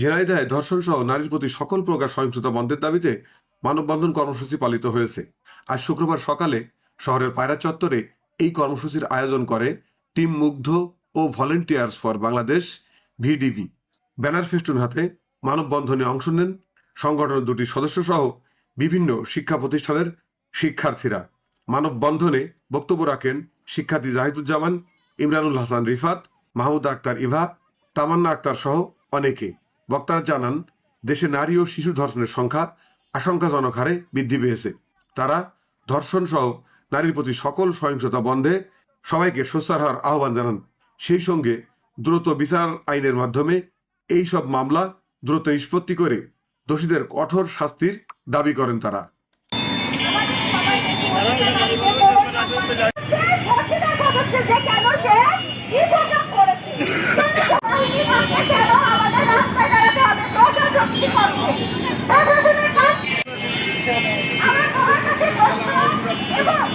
ঝেনাইদহে ধর্ষণ সহ নারীর প্রতি সকল প্রকার সহিংসতা বন্ধের দাবিতে মানববন্ধন কর্মসূচি পালিত হয়েছে। আজ শুক্রবার সকালে শহরের পায়রা চত্বরে এই কর্মসূচির আয়োজন করে টিম মুগ্ধ ও ভলেন্টিয়ার্স ফর বাংলাদেশ, ভিডিভি। ব্যানার ফেস্টুন হাতে মানববন্ধনে অংশ নেন সংগঠনের দুটি সদস্য সহ বিভিন্ন শিক্ষা প্রতিষ্ঠানের শিক্ষার্থীরা। মানববন্ধনে বক্তব্য রাখেন শিক্ষার্থী জাহিদুজ্জামান, ইমরানুল হাসান রিফাত, মাহমুদ আক্তার ইভা, তামান্না আক্তার সহ অনেকে। বক্তারা জানান দেশে নারী ও শিশু ধর্ষণের সংখ্যা আশঙ্কাজনক হারে বৃদ্ধি পেয়েছে তারা ধর্ষণ সহ নারীর প্রতি সকল সহিংসতা বন্ধে সবাইকে সোচ্চার হওয়ার আহ্বান জানান সেই সঙ্গে দ্রুত বিচার আইনের মাধ্যমে এই সব মামলা দ্রুত নিষ্পত্তি করে দোষীদের কঠোর শাস্তির দাবি করেন তারা 快